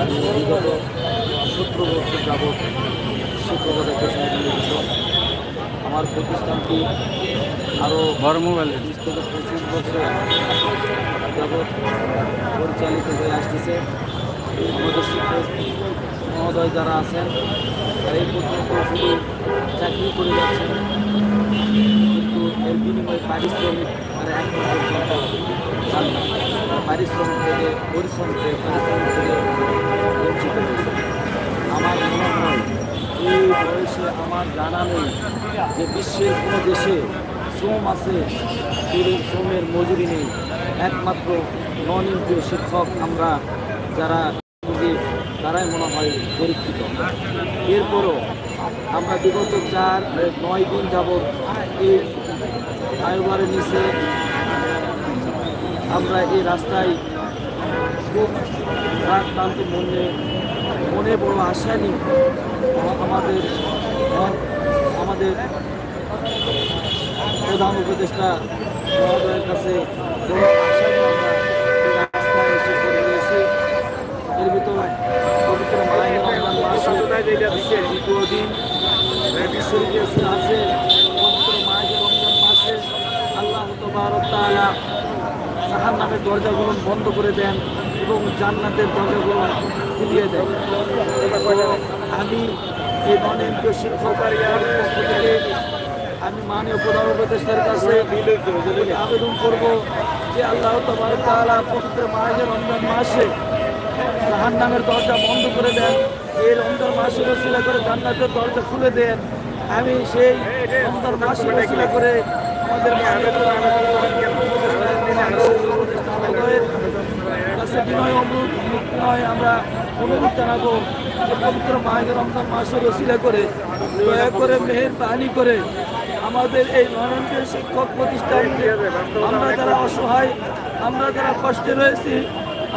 আমি বিগত সতেরো বছর যাবৎ শিক্ষকতা পেশায় নিয়োজিত আমার প্রতিষ্ঠানটি আরও বড় মোবাইল বিশ থেকে পঁচিশ বছর যাবৎ পরিচালিত হয়ে আসতেছে। আমাদের শিক্ষক মহোদয় যারা আছেন তারা এই পর্যন্ত শুধু চাকরি করে যাচ্ছেন কিন্তু এর বিনিময়ে পারিশ্রমিক তারা এখন পর্যন্ত পারিশ্রমিক থেকে পরিশ্রম থেকে পারিশ্রমিক থেকে বঞ্চিত আমার মনে হয় এই বয়সে আমার জানা নেই যে বিশ্বের কোনো দেশে শ্রম আছে, শুধু শ্রমের মজুরি নেই। একমাত্র নন ইন্দ্রিয় শিক্ষক আমরা যারা তারাই মনে হয় পরীক্ষিত। এরপরও আমরা বিগত চার, নয় দিন যাবৎ এই আয়োগারের নিচে আমরা এই রাস্তায় খুব রাত ক্লান্ত মনে মনে বড় আশা আম- আমাদের আমাদের প্রধান উপদেষ্টা মহোদয়ের কাছে এর পবিত্র মায়ের আছে। পবিত্র মায়ের মাসে আল্লাহ তবারক তাআলা জাহান নামের দরজাগুলো বন্ধ করে দেন এবং জান্নাতের দরজাগুলো খুলিয়ে দেন। আমি এই মাননীয় শিক্ষক পক্ষ থেকে আমি মাননীয় প্রধান উপদেষ্টার কাছে আবেদন করব যে আল্লাহ তবার তাআলা পবিত্র মায়ের রমজান মাসে জাহান নামের দরজা বন্ধ করে দেন। এই রমজান মাসে রসিলা করে জান্নাতের দরজা খুলে দেন। আমি সেই রমজান মাসে রসিলা করে আমাদের কাছে বিনয় অনুরোধ আমরা অনুরোধ জানাব পবিত্র মায়ের রমজান মাসে রসিলা করে, দয়া করে মেহের পানি করে আমাদের এই নরেন্দ্রের শিক্ষক প্রতিষ্ঠান আমরা যারা অসহায়, আমরা যারা কষ্টে রয়েছি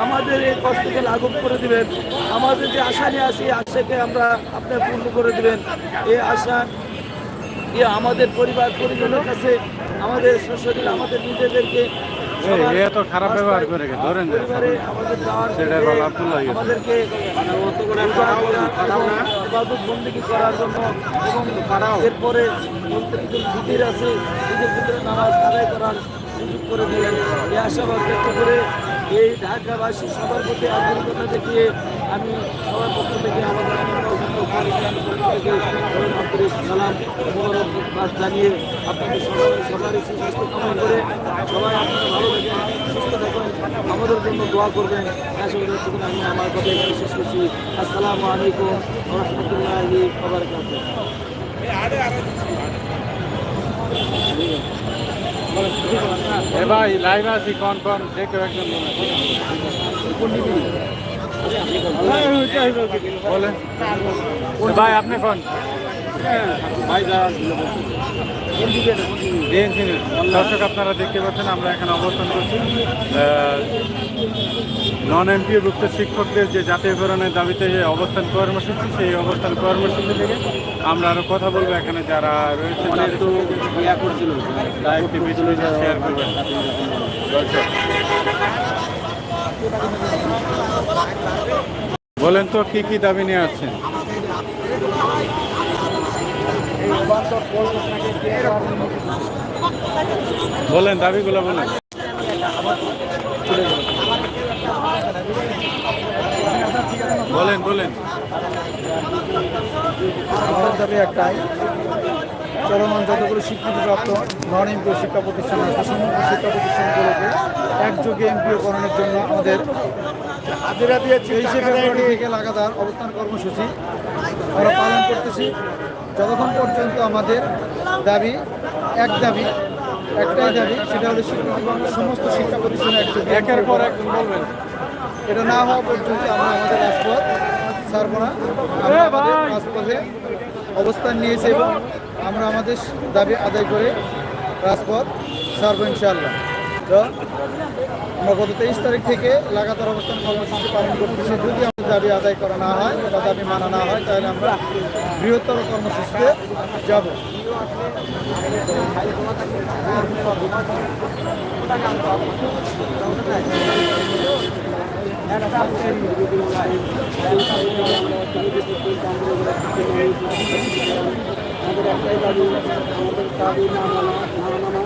আমাদের এই কষ্টকে লাঘব করে দিবেন। আমাদের যে আশা নিয়ে আসি আশাকে আমরা আপনার পূর্ণ করে দিবেন। এই আশা ইয়ে আমাদের পরিবার পরিজনের কাছে আমাদের শরীর আমাদের নিজেদেরকে সবার এ খারাপ ব্যবহার করে ধরেন আব্দুল্লাহ। আমাদেরকে ইবাদত করার জন্য এবং এরপরে আছে ঈদের ভিতরে নামাজ আদায় করার সুযোগ করে দিলেন। এই আশাবাদ ব্যক্ত করে এই ঢাকাবাসী সবার প্রতি আন্তরিকতা দেখিয়ে আমি সবার পক্ষ থেকে আমাদের আন্তরিক সালাম জানিয়ে আপনাদের সবাই সবারই সুস্বাস্থ্য কামনা করে সবাই আপনারা ভালো থাকেন, সুস্থ থাকেন। আমাদের জন্য দোয়া করবেন। আমি আমার কথা এখানে শেষ করছি। আসসালামু আলাইকুম রহমতুল্লাহি ওবরাকাতুহ এ ভাই লাইভ আছি কনফার্ম যে কেউ একজন বলেন। এ ভাই, আপনি কোন? দর্শক, আপনারা দেখতে পাচ্ছেন, আমরা এখানে অবস্থান করছি। নন এমপিভুক্ত শিক্ষকদের যে জাতীয়করণের দাবিতে যে অবস্থান কর্মসূচি সেই অবস্থান কর্মসূচি থেকে আমরা আরও কথা বলব। এখানে যারা রয়েছে ইয়া করছিল। একটি শেয়ার করবেন বলেন তো কি কি দাবি নিয়ে আসছেন বলেন দাবিগুলো বলেন। বলেন বলেন। আমাদের দাবি একটাই চলমান যতগুলো স্বীকৃতিপ্রাপ্ত নন এমপিও শিক্ষা প্রতিষ্ঠান আছে সমস্ত শিক্ষা প্রতিষ্ঠানগুলোকে একযোগে এমপিওকরণের জন্য আমাদের তেইশে ফেব্রুয়ারি থেকে লাগাতার অবস্থান কর্মসূচি আমরা পালন করতেছি। যতক্ষণ পর্যন্ত আমাদের দাবি এক দাবি একটাই দাবি সেটা হলো সমস্ত শিক্ষা প্রতিষ্ঠানে একযোগে একের পর এক বলবেন। এটা না হওয়া পর্যন্ত আমরা আমাদের রাজপথ ছাড়ব না। আমাদের রাজপথে অবস্থান নিয়েছি এবং আমরা আমাদের দাবি আদায় করে রাজপথ ছাড়বো ইনশাআল্লাহ। তো আমরা গত তেইশ তারিখ থেকে লাগাতার অবস্থান কর্মসূচি পালন করতেছি। যদি আমাদের দাবি আদায় করা না হয় বা দাবি মানা না হয়, তাহলে আমরা বৃহত্তর কর্মসূচিতে যাব। আমাদের একটাই দাবি আমাদের দাবি আমরা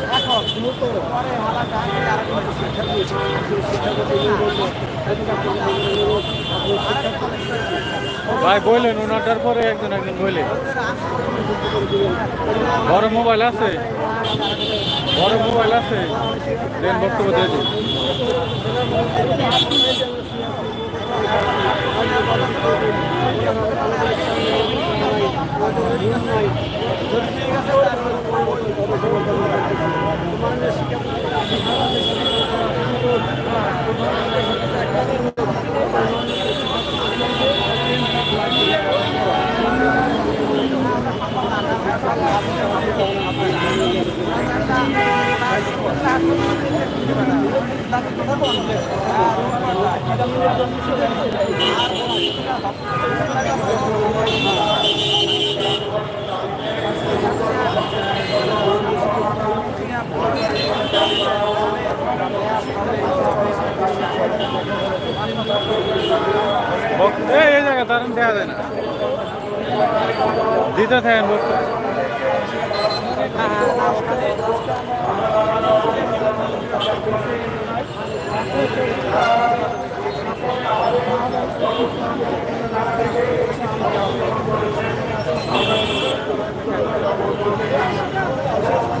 ভাই বললেন ওনাটার পরে একজন একজন বললেন বড় মোবাইল আছে? বড় মোবাইল আছে? দেন বক্তব্য দিয়ে দিন। বক- এই এই জায়গা দারুণ দেখা যায় না। দিতে থাকেন Thank you.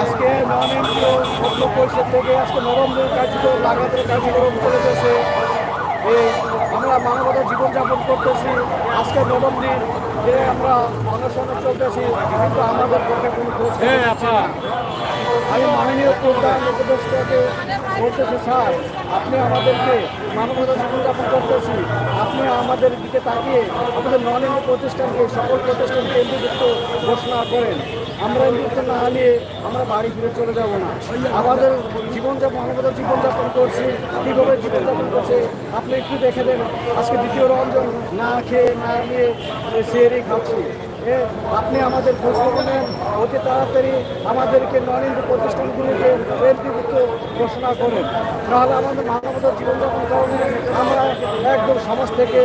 আজকে নন পরিষদ থেকে আজকে নরমদের কার্যক্রম লাগাতের কার্যক্রম চলেছে। এই আমরা মানবতার জীবনযাপন করতেছি। আজকে নবম দিন যে আমরা অনশনে চলতেছি কিন্তু আমাদের পক্ষে কোনো হ্যাঁ আমি মাননীয় প্রধান উপদেষ্টাকে বলতেছি স্যার আপনি আমাদেরকে মানবতা জীবনযাপন করতেছি। আপনি আমাদের দিকে তাকিয়ে আমাদের নন প্রতিষ্ঠানকে সকল প্রতিষ্ঠান কেন্দ্রযুক্ত ঘোষণা করেন। আমরা মৃত্যু না হারিয়ে আমরা বাড়ি ফিরে চলে যাব না। আমাদের জীবনযাপন আমাদের জীবনযাপন করছি। কীভাবে জীবনযাপন করছে, আপনি একটু দেখে দেন। আজকে দ্বিতীয় রঞ্জন না খেয়ে, না নিয়ে সেরে খাচ্ছি। আপনি আমাদের খোঁজ খবর নেন অতি তাড়াতাড়ি আমাদেরকে নরেন্দ্র প্রতিষ্ঠানগুলিকে এমপিভুক্ত ঘোষণা করেন। নাহলে আমাদের মানবতার জীবনযাপন কারণে আমরা একদম সমাজ থেকে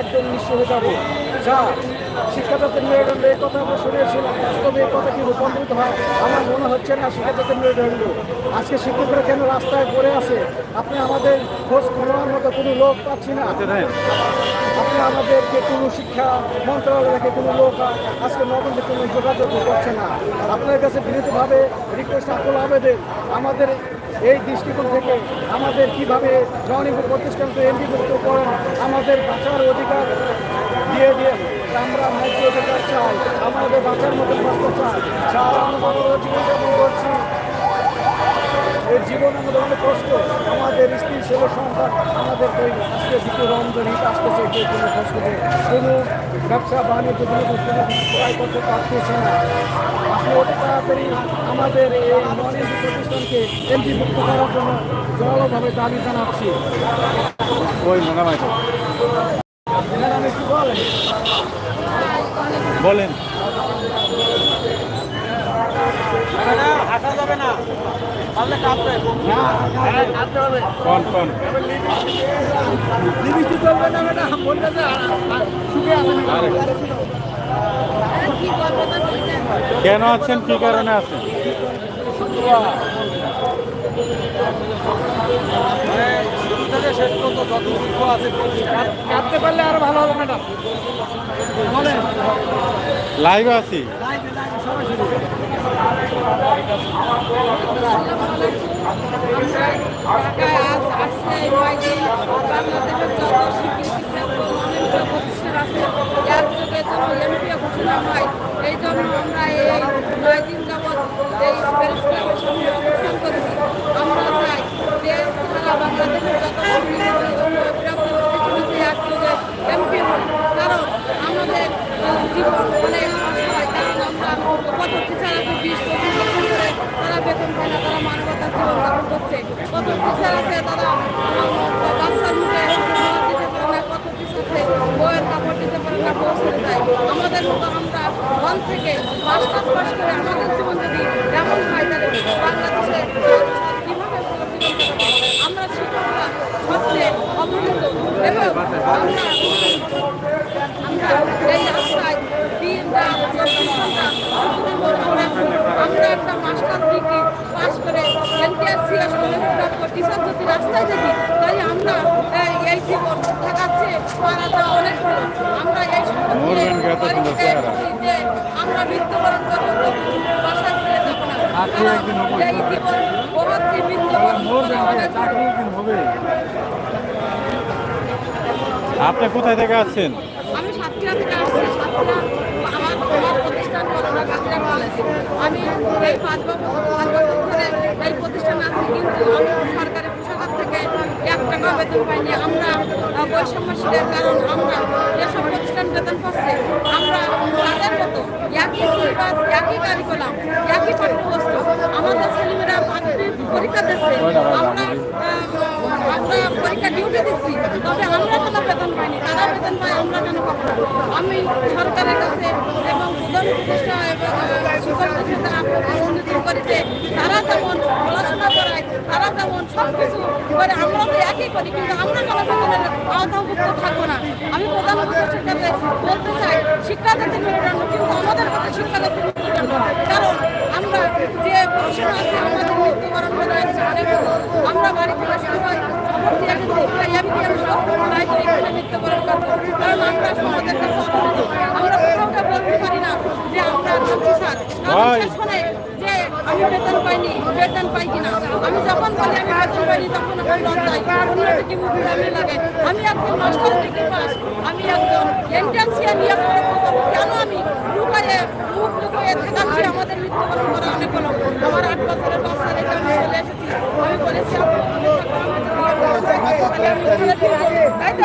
একদম নিঃস্ব হয়ে যাব। যা শিক্ষাজাতের মেরুদণ্ড এই কথা আমরা শুনেছিলাম বাস্তবে এই কথা কি রূপান্তরিত হয় আমার মনে হচ্ছে না শিক্ষাজাতের মেরুদণ্ড আজকে শিক্ষকরা কেন রাস্তায় পড়ে আছে? আপনি আমাদের খোঁজ খবরের মতো কোনো লোক পাচ্ছি না। আচ্ছা আপনি আমাদেরকে কোনো শিক্ষা মন্ত্রণালয় থেকে কোনো লোক আজকে নবমে কোনো যোগাযোগ করছে না। আপনার কাছে বিনীতভাবে রিকোয়েস্ট আকুল আবেদন। আমাদের এই দৃষ্টিকোণ থেকে আমাদের কীভাবে জননিব প্রতিষ্ঠানকে এমপিভুক্ত করেন আমাদের বাঁচার অধিকার দিয়ে দিয়ে আমরা ন্যায্য অধিকার চাই আমাদের বাঁচার মতো বাঁচতে চাই। চার আমরা জীবনযাপন করছি। এই জীবন আমাদের অনেক কষ্ট। আমাদের স্ত্রী ছেলে সন্তান আমাদের আজকে দ্বিতীয় রমজান ঈদ আসতেছে কেউ কোনো খোঁজ করে। কোনো ব্যবসা বাণিজ্য কোনো কিছু কোনো ক্রয় করতে পারতেছে না। আপনি অতি তাড়াতাড়ি আমাদের এই নন এমপি প্রতিষ্ঠানকে এমপিভুক্ত করার জন্য জোরালোভাবে দাবি জানাচ্ছি। ওই আমি কি বলেন। কোন কোন। লিমিটি চলবে না ম্যাডাম বলতে যে সুখে আছেন? আরে। শেষ পর্যন্ত যত দুঃখ আছে কাটতে পারলে আরও ভালো হবে ম্যাডাম। লাইভ আছি। বাংলাদেশের যত স্বীকৃতি প্রাপ্ত অনেক প্রতিষ্ঠান আছে এর যুগে যেন এমপিও ঘোষণা হয় এই জন্য আমরা এই নয় দিন যাবৎ এই প্রেস ক্লাবের সামনে অবস্থান করছি আমরা চাই যে সারা বাংলাদেশের যত স্বীকৃতি প্রাপ্ত প্রতিষ্ঠান আছে এক যুগে এমপি হন কারণ আমাদের আহ, জীবন অনেক অসহায় কারণ আমরা কত টিচার আছে বিশ পঁচিশ বছর ধরে তারা বেতন পায় না তারা মানবতার জীবন যাপন করছে কত টিচার আছে তারা উম, বাচ্চার মুখে খাবার দিতে পারে না কত টিচার আছে বইয়ের কাপড় দিতে পারে না পৌঁছে যায় আমাদের মতো আমরা হল থেকে মাস্টার্স পাস করে আমাদের জীবন যদি এমন হয় তাহলে বাংলাদেশে কীভাবে? আমরা শিক্ষকরা সবচেয়ে অবহেলিত এবং আমরা আমরা এই রাস্তায় দিন আমরা একটা মাস্টার ডিগ্রি পাস করে এনটিআর সিএস প্রাপ্ত টিচার যদি রাস্তায় তাই আমরা মৃত্যুবরণ করব ফিরে যাব না। এই জীবন মৃত্যুবরণ হবে। আপনি কোথায় থেকে আসছেন? আমি সাতক্ষীরা থেকে আসছি সাতক্ষীরা আমার আমার প্রতিষ্ঠান করোনা কাকড়া কলেজ। আমি এই পাঁচ বছর পাঁচ বছর ধরে এই প্রতিষ্ঠানে আছি কিন্তু আমি সরকারি এক টাকা বেতন পাইনি। আমরা বৈষম্য শিলের কারণ আমরা যেসব প্রতিষ্ঠান বেতন পাচ্ছে, আমরা মতো একই একই কারিকুলাম একই আমাদের পরীক্ষা দিচ্ছে। আমরা আমরা পরীক্ষা ডিউটি দিচ্ছি, তবে আমরা কেন বেতন পাইনি। তারা বেতন পায় আমরা কেন আমি সরকারের কাছে এবং প্রধান উপদেষ্টা এবং করেছে তারা যেমন পড়াশোনা করায়, তারা যেমন সব করে আমরা তো একই করি কিন্তু আমরা বেতনের আওতাভুক্ত থাকব না। আমি প্রধান উপদেষ্টার কাছে বলতে চাই শিক্ষা জাতি মেরুদণ্ড কিন্তু আমাদের কাছে শিক্ষা জাতি মেরুদণ্ড কারণ আমরা যে পড়াশোনা আছে আমাদের মৃত্যুবরণ করে আসছে অনেক আমরা বাড়ি থেকে সবাই খবর দিয়ে এমপি আমরা এখানে মৃত্যুবরণ করব। কারণ আমরা সমাজের কাছে আমরা কোথাও বলতে পারি না যে আমরা শোনে আমি বেতন পাইনি, বেতন পাই কিনা? আমি যখন বলি আমি বেতন পাইনি তখন আমার লজ্জায়। মুখ ঘুরামি লাগে, আমি একজন মাস্টার ডিগ্রি পাস আমি একজন এন্ট্রান্সিয়া নিয়ে কেন আমি লুকায়ে, মুখ লুকিয়ে থাকাচ্ছি আমাদের মৃত্যুবরণ করা অনেক হলো আমার আট বছরের বাচ্চা রেখে আমি চলে এসেছি। আমি বলেছি আমি তাই তো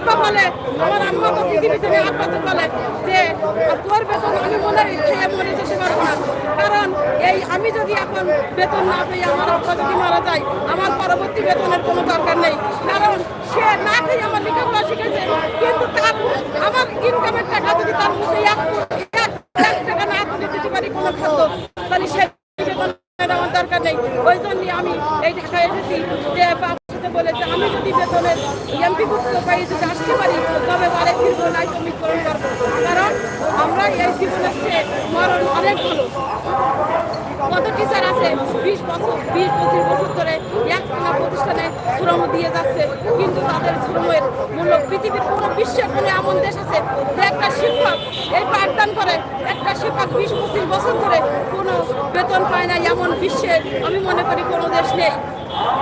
আব্বা বলে, আমার আম্মা তো পৃথিবীতে নেই, আব্বা তো বলে যে তোর বেতন আমি মনে খেয়ে মরে যেতে পারব না। কারণ এই আমি যদি এখন বেতন না পেয়ে আমার আব্বা যদি মারা যায়, আমার পরবর্তী বেতনের কোনো দরকার নেই। কারণ সে না খেয়ে আমার লেখাপড়া শিখেছে, কিন্তু তার, আমার ইনকামের টাকা যদি তার মুখে এক টাকা না তুলে দিতে পারি কোনো খাদ্য, তাহলে সে আমার দরকার নেই। ওই জন্য আমি এই ঢাকায় এসেছি যে বাবার সাথে বলে যে আমি যদি বেতনের এমপি করতে যদি আসতে পারি, তবে বারে ফিরবো নাই শ্রমিক পূরণ করব। কারণ আমরা এই জীবনের চেয়ে মরণ অনেক ভালো। কত টিচার আছে? বিশ বছর, বিশ পঁচিশ বছর ধরে একটানা প্রতিষ্ঠানে শ্রম দিয়ে যাচ্ছে, কিন্তু তাদের শ্রমের মূল্য পৃথিবীর কোনো বিশ্বের কোনো এমন দেশ আছে যে একটা শিক্ষক এই পাঠদান করে, একটা শিক্ষক বিশ পঁচিশ বছর ধরে কোনো বেতন পায় না, এমন বিশ্বে আমি মনে করি কোনো দেশ নেই।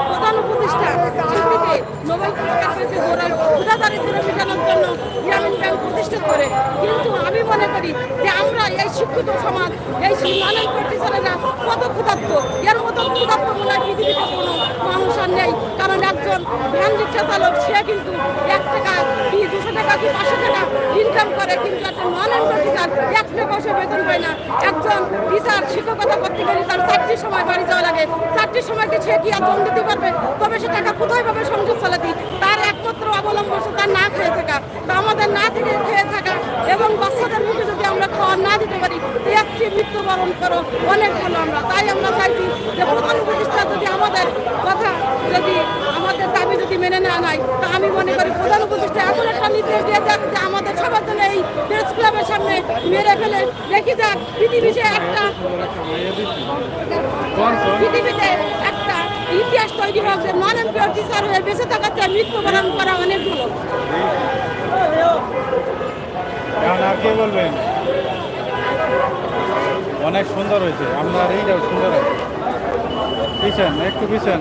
প্রধান উপদেষ্টা পৃথিবীতে নোবেল পুরস্কার পেয়েছে ওরা ক্ষুদা দারিদ্র মেটানোর জন্য গ্রামীণ ব্যাংক প্রতিষ্ঠা করে। কিন্তু আমি মনে করি যে আমরা এই শিক্ষিত সমাজ, এই নানান প্রতিষ্ঠানেরা কত ক্ষুধার্ত। এর মতো ক্ষুধার্ত মনে হয় পৃথিবীতে কোনো মানুষ আর নেই। কারণ একজন ভ্যান রিক্সা চালক, সে কিন্তু এক টাকা কি দুশো টাকা কি পাঁচশো টাকা ইনকাম করে, কিন্তু একটা নন টিচার এক টাকা সে বেতন পায় না। একজন টিচার শিক্ষকতা করতে গেলে তার চারটির সময় বাড়ি যাওয়া লাগে। চারটির সময় সে কি আর জন দিতে পারবে? তবে সে টাকা কোথায় পাবে সংযোগ চালাতে? তার একমাত্র অবলম্বন তার না খেয়ে থাকা। তা আমাদের না থেকে খেয়ে থাকা এবং বাচ্চাদের মুখে যদি আমরা খাওয়ার না দিতে পারি তো এর মৃত্যুবরণ করো, অনেক ভালো আমরা। তাই আমরা চাইছি যে প্রধান উপদেষ্টা যদি আমাদের কথা যদি মেনে নেওয়া নাই। তা আমি মনে করি প্রধান উপদেষ্টা এমন একটা নির্দেশ দিয়ে যাক যে আমাদের সবার জন্য এই প্রেস ক্লাবের সামনে মেরে ফেলে। রেখে যাক, পৃথিবীতে একটা পৃথিবীতে একটা ইতিহাস তৈরি হোক যে নন এমপিওর টিচার হয়ে বেঁচে থাকার চেয়ে মৃত্যুবরণ করা অনেক ভালো। কে বলবেন? অনেক সুন্দর হয়েছে। আপনার এইটাও সুন্দর হয়েছে। পিছন, একটু পিছন।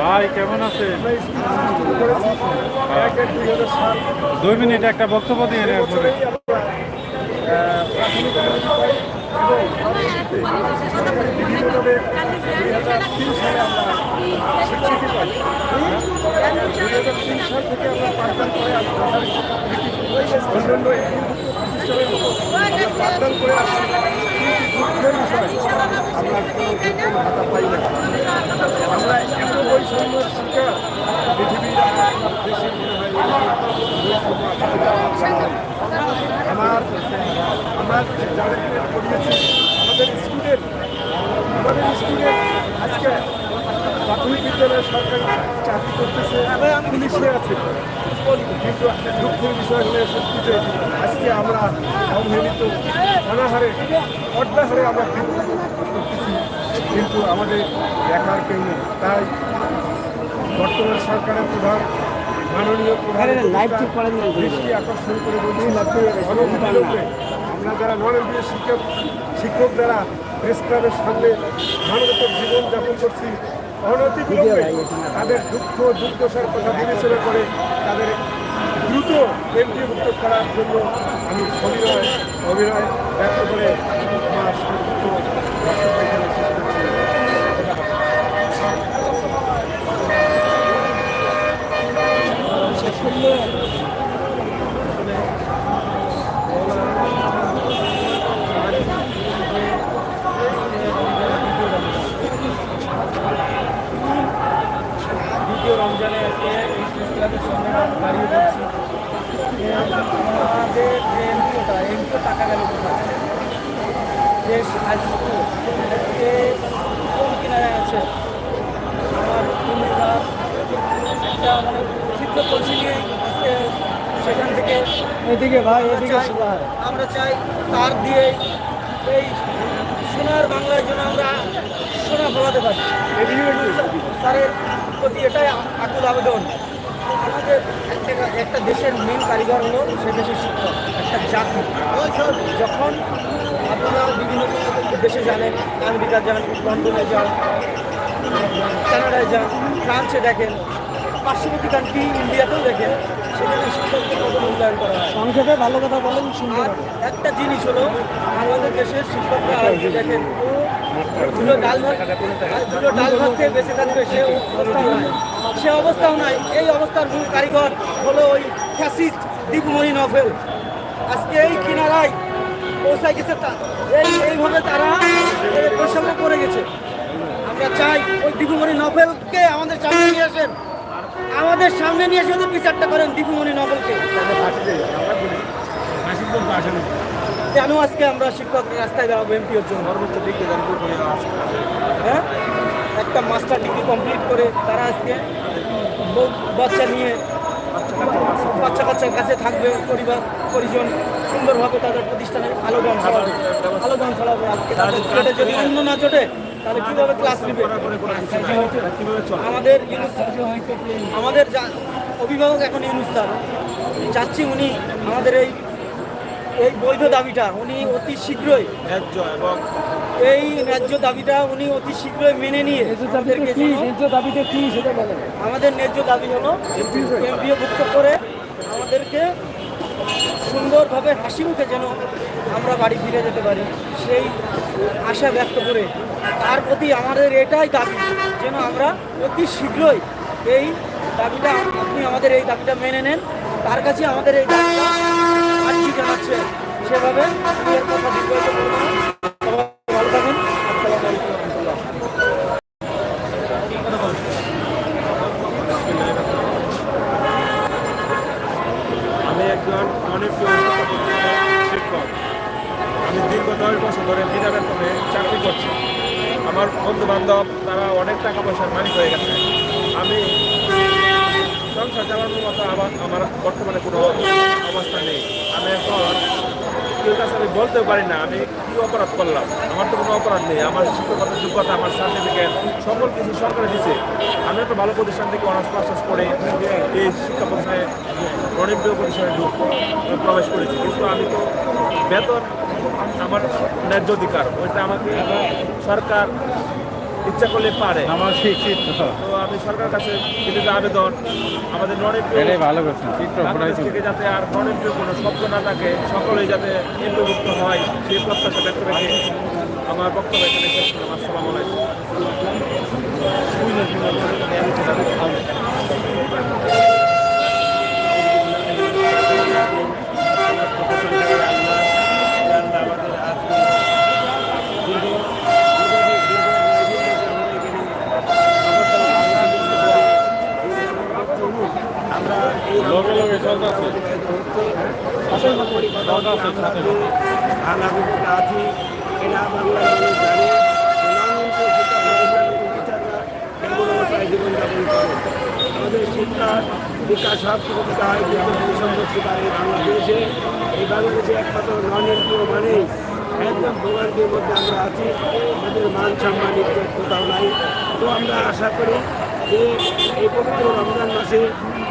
ভাই কেমন আছে দুই মিনিট একটা বক্তব্য দিয়ে নেওয়ার পরে আমরা এত বৈষম্যের শিকার পৃথিবীর আর দেশে মনে হয় আমার আমরা যাদেরকে আমাদের স্টুডেন্ট আমাদের স্টুডেন্ট আজকে প্রাথমিক বিদ্যালয়ে সরকারি চাকরি করতেছে পুলিশে আছে। কিন্তু দুঃখের বিষয় হলে সত্যি যে আজকে আমরা অবহেলিত অনাহারে অর্ধাহারে আমরা করতেছি কিন্তু আমাদের দেখার কেউ নেই। তাই বর্তমান সরকারের প্রধান মাননীয় প্রধান দৃষ্টি আকর্ষণ করে বলছি অনভিযোগে আমরা যারা এমপিএ শিক্ষক শিক্ষক যারা প্রেস ক্লাবের সামনে মানবত জীবনযাপন করছি তাদের দুঃখ, দুর্দশার কথা বিবেচনা করে তাদের দ্রুত এমপিভুক্ত করার জন্য আমি অভিনয় অভিনয় ব্যক্ত করে বক্তব্য এখানে শেষ করছি দ্বিতীয় রমজানে আজকে এই প্রেস ক্লাবের সামনে দাঁড়িয়ে পড়ছি আমাদের যে এমপিওটা এমপিও টাকা গেল কোথায় দেশ আজকে আজকে কোন কিনারে আছে আমার অনুষ্ঠান একটা মানে প্রসিদ্ধ কলসি নিয়ে আজকে সেখান থেকে এদিকে ভাই আমরা এদিকে চাই আমরা চাই তার দিয়ে এই সোনার বাংলার জন্য আমরা সোনা ফলাতে পারি। স্যারের প্রতি এটাই আকুল আবেদন। আমাদের একটা একটা দেশের মেন কারিগর হলো সে দেশের শিক্ষক একটা জাতি। যখন আপনারা বিভিন্ন দেশে জানেন আমেরিকা যান লন্ডনে যান কানাডায় যান ফ্রান্সে দেখেন পার্শ্ববর্তী কান্ট্রি ইন্ডিয়াতেও দেখেন সেখানে শিক্ষকদের কত মূল্যায়ন করা হয়। সংক্ষেপে ভালো কথা বলেন সুন্দর একটা জিনিস হলো আমাদের দেশের শিক্ষকরা দেখেন দুটো ডাল ভাত দুটো ডাল ভাত খেয়ে বেঁচে থাকবে সে অবস্থাও নাই। সে অবস্থাও নাই এই অবস্থার মূল কারিগর হলো ওই ফ্যাসিস্ট দীপুমণি নভেল। আজকে এই কিনারায় পৌঁছায় গেছে তা এই এইভাবে তারা বৈষম্য করে গেছে। আমরা চাই ওই দীপুমণি নভেলকে আমাদের সামনে নিয়ে আসেন। আমাদের সামনে নিয়ে শুধু বিচারটা করেন দীপুমণি নভেলকে কেন আজকে আমরা শিক্ষক রাস্তায় দাঁড়াবো এমপিওর জন্য। সর্বোচ্চ ডিগ্রি হ্যাঁ? একটা মাস্টার ডিগ্রি কমপ্লিট করে তারা আজকে বাচ্চা নিয়ে বাচ্চা কাচ্চার কাছে থাকবে পরিবার পরিজন। সুন্দরভাবে তাদের প্রতিষ্ঠানে আলো গান চালাবে আলো গান চালাবে আজকে। তাদের যদি অন্য না জোটে তাহলে কীভাবে ক্লাস নেবে? আমাদের আমাদের যা- অভিভাবক এখন ইউনুস স্যার। চাচ্ছি উনি আমাদের এই এই বৈধ দাবিটা উনি অতি শীঘ্রই ন্যায্য এবং এই ন্যায্য দাবিটা উনি অতি শীঘ্রই মেনে নিয়ে আমাদেরকে কি? যেন- ন্যায্য দাবিতে কি সেটা বলেন। আমাদের ন্যায্য দাবি হলো এমপিও ভুক্ত করে আমাদেরকে সুন্দরভাবে হাসি মুখে যেন আমরা বাড়ি ফিরে যেতে পারি, সেই আশা ব্যক্ত করে তার প্রতি আমাদের এটাই দাবি, যেন আমরা অতি শীঘ্রই এই দাবিটা, আপনি আমাদের এই দাবিটা মেনে নেন, তার কাছে আমাদের এই দাবিটা আর্জি জানাচ্ছে। সেভাবে কথা করব না। সবাই ভালো থাকুন আসসালামু আলাইকুম রহমতুল্লাহ আমি একজন অনেক শিক্ষক। আমি দীর্ঘ দশ বছর ধরে বিনা বেতনে চাকরি করছি। আমার বন্ধু বান্ধব তারা অনেক টাকা পয়সার মালিক হয়ে গেছে। আমি সংসার চালানোর মতো আমার আমার বর্তমানে কোনো অবস্থা নেই। আমি এখন কেউ কাছে আমি বলতেও পারি না, আমি কি অপরাধ করলাম? আমার তো কোনো অপরাধ নেই। আমার শিক্ষকতার যোগ্যতা, আমার সার্টিফিকেট সকল কিছু সরকারে দিছে। আমি একটা ভালো প্রতিষ্ঠান থেকে অনার্স মাস্টার্স করে এই শিক্ষা প্রতিষ্ঠানে গণিতীয় ঢুক- প্রবেশ করেছি। কিন্তু আমি তো বেতন আমার ন্যায্য অধিকার ওইটা আমাকে সরকার ইচ্ছা করলে পারে। আমার তো আমি সরকারের কাছে কিন্তু আবেদন আমাদের নরেন্দ্র ভালো করছেন থেকে যাতে আর নরেন্দ্র কোনো শব্দ না থাকে সকলেই যাতে এন্টভুক্ত হয় সেই প্রত্যাশা ব্যক্ত রেখে আমার বক্তব্য এখানে শেষ করলাম। আসসালামু আলাইকুম লগে লগে চলতেছে আলাদা আছি এরা বাংলা মানুষ জানে নানানকে শিক্ষা প্রতিষ্ঠানের টিচাররা কেমন অবস্থায় জীবনযাপন করে আমাদের শিক্ষা বিকাশ সব সুবিধা হয় কিন্তু ভূমিসম্পদ শিকার এই বাংলাদেশে এই বাংলাদেশে একমাত্র নন এনপিও মানেই একদম ভোগান্তির মধ্যে আমরা আছি আমাদের মান সম্মান ইজ্জত কোথাও নাই তো আমরা আশা করি যে এই পবিত্র রমজান মাসে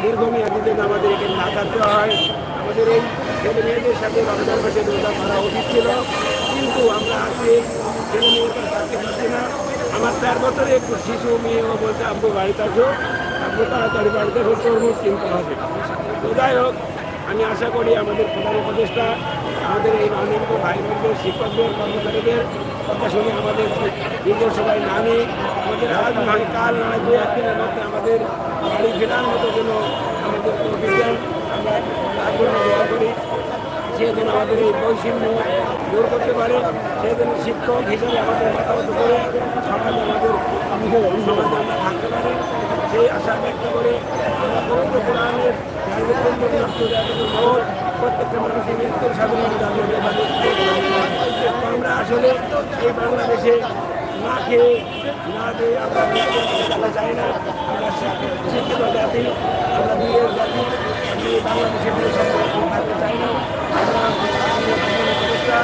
দীর্ঘমেয়াদী যেন আমাদের এখানে না থাকতে হয় আমাদের এই ছেলে মেয়েদের সাথে রমজান মাসে রোজা করা উচিত ছিল কিন্তু আমরা আজকে ছেলে মেয়েদের থাকতে পারছি না আমার চার বছরে একটু শিশু মেয়েও বলতে আব্বু, বাড়িতে আসো। আব্বু, তাড়াতাড়ি বাড়িতে আসো তরমুজ কিনতে হবে। তো যাই হোক, আমি আশা করি আমাদের প্রধান উপদেষ্টা, আমাদের এই মাননীয় ভাই বোনদের শিক্ষকদের, কর্মচারীদের কথা শুনে আমাদের দীর্ঘ সবাই না আমাদের আজ নয়, কাল নয় দু একদিনের মধ্যে আমাদের বাড়ি ফেরার মতো যেন আমাদের প্রতিষ্ঠান আমরা দোয়া করি, সে আমাদের এই বৈষম্য দূর করতে পারে সে যেন শিক্ষক হিসেবে আমাদের মাথা উঁচু করে সমাজে আমাদের সমাজে আমরা থাকতে পারি। সেই আশা ব্যক্ত করে আমরা প্রত্যেকটা আসলে এই বাংলাদেশে না খেয়ে, না দিয়ে আমরা যাই না। আমরা শিক্ষিত জাতি, আমরা বিয়ের জাতি আমি থাকতে চাই না। আমরা আমাদের বিভিন্ন উপদেষ্টা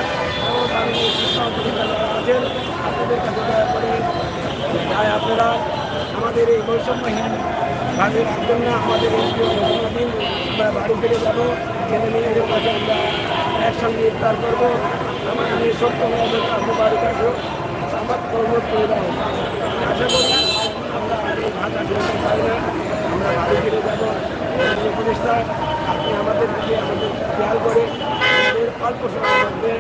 ও মাননীয় শিক্ষক বিদ্যালয় আছেন আপনাদের কাছে দয়া করে তাই আপনারা আমাদের এই বৈষম্যহীন ভাবে রাখবেন না আমাদের দিন আমরা বাড়ি ফিরে যাব, ছেলে মেয়েদের কাছে আমরা একসঙ্গে ইফতার করব। আমার আমি সত্য কাছে বাড়ি আসব আমার কর্ম করে আশা আপনি অল্প সময়ের মধ্যে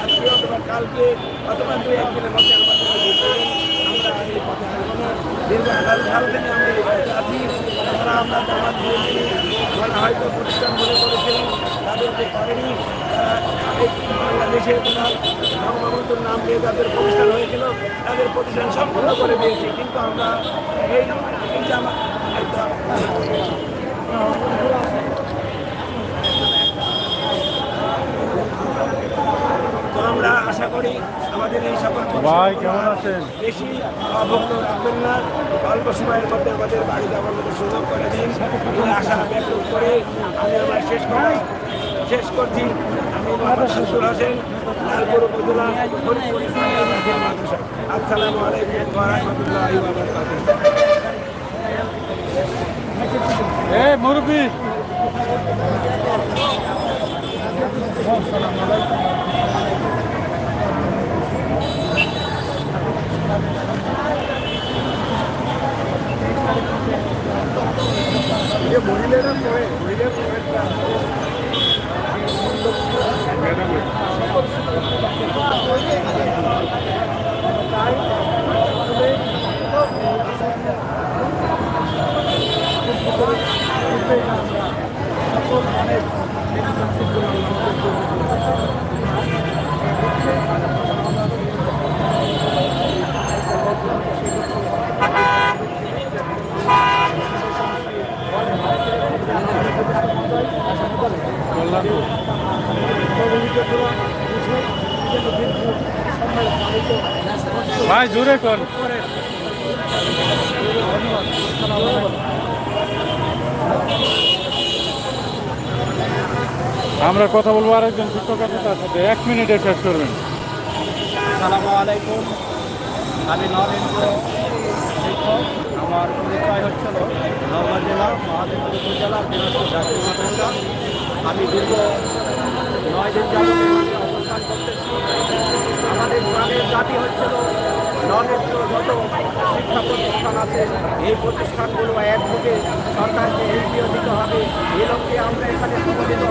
আজকে অথবা কালকে অথবা দু একদিনের মধ্যে আমাদের বুঝবেন আমরা এই পথে থাকব দীর্ঘকাল কাল আমরা জামাত দিয়েছি হয়তো প্রতিষ্ঠান মনে তাদেরকে করেনি তারা বাংলাদেশে নাম নিয়ে যাদের প্রতিষ্ঠান হয়েছিল, তাদের প্রতিষ্ঠান সম্পূর্ণ করে দিয়েছি। কিন্তু আমরা আশা করি ভাই কেমন আছেন? বেশি অভক্ত রাখবেন না। অল্প সময়ের মধ্যে আমাদের বাড়ি যাওয়ার মতো সুযোগ করে দিন। আশা ব্যক্ত করে আমি আমার শেষ করি শেষ করছি। আমি শামসুল হোসেন লালপুর উপজেলা আসসালামু আলাইকুম এ মুরব্বী মহিলারা পরে মহিলার ভাই জোরে কর আমরা কথা বলব আরেকজন শিক্ষকের সাথে। সাথে এক মিনিটে শেষ করবেন। আসসালামু আলাইকুম। আমি নরেন্দ্র শিক্ষক। আমার পরিচয় হচ্ছিল নওগাঁ জেলা, মহাদেবপুর উপজেলা জাতীয় মাদ্রাসা। আমি দীর্ঘ নয় দিন যাবত অবস্থান করতেছি। আমাদের গ্রামের দাবি হচ্ছিল নরেন্দ্র যত শিক্ষা প্রতিষ্ঠান আছে এই প্রতিষ্ঠানগুলো একযোগে সরকারকে এগিয়ে দিতে হবে। এই লক্ষ্যে আমরা এখানে সংগঠিত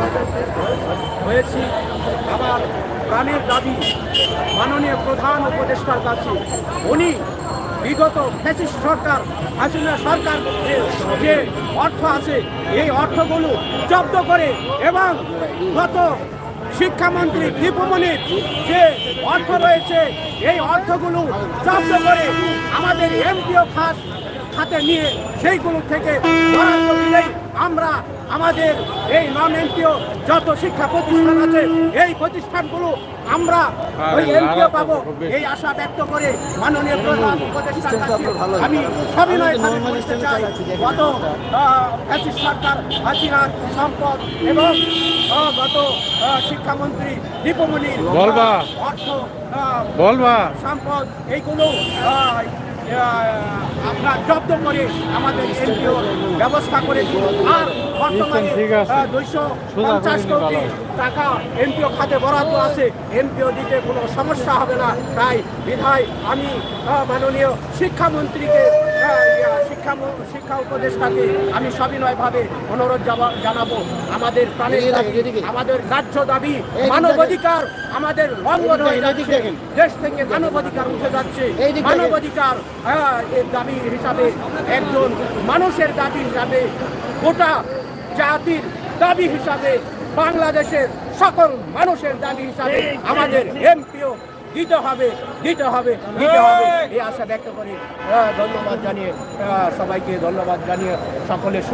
হয়েছি। আমার প্রাণের দাবি মাননীয় প্রধান উপদেষ্টার কাছে, উনি বিগত ফ্যাসিস্ট সরকার, হাসিনা সরকার যে অর্থ আছে, এই অর্থগুলো জব্দ করে এবং গত শিক্ষামন্ত্রী দীপমণির যে অর্থ রয়েছে, এই অর্থগুলো জব্দ করে আমাদের এমপিও খাত খাতে নিয়ে সেইগুলো থেকে আমরা আমাদের এই নন এমপিও যত শিক্ষা প্রতিষ্ঠান আছে এই প্রতিষ্ঠানগুলো আমরা ওই এমপিও পাবো। এই আশা ব্যক্ত করে মাননীয় প্রধান উপদেষ্টার আমি সবিনয় বলতে চাই গত আহ, সরকার হাসিনার সম্পদ এবং গত শিক্ষামন্ত্রী দীপমণি বলবা। অর্থ সম্পদ এইগুলো আপনার জব্দ করে আমাদের এনপিও ব্যবস্থা করে দিন আর বর্তমানে। দুইশো পঞ্চাশ কোটি টাকা এমপিও খাতে বরাদ্দ আছে এমপিও দিতে কোনো সমস্যা হবে না। তাই বিধায় আমি মাননীয় শিক্ষামন্ত্রীকে শিক্ষা শিক্ষা উপদেষ্টাকে আমি সবিনয়ভাবে অনুরোধ জানাব। আমাদের প্রাণের দাবি আমাদের ন্যায্য দাবি মানবাধিকার আমাদের লঙ্ঘন হয়ে যাচ্ছে। দেশ থেকে মানবাধিকার উঠে যাচ্ছে। মানবাধিকার এর দাবি হিসাবে একজন মানুষের দাবি হিসাবে গোটা জাতির দাবি হিসাবে বাংলাদেশের সকল মানুষের দাবি হিসাবে আমাদের এমপিও দিতে হবে দিতে হবে দিতে হবে। এই আশা ব্যক্ত করি ধন্যবাদ জানিয়ে সবাইকে ধন্যবাদ জানিয়ে সকলের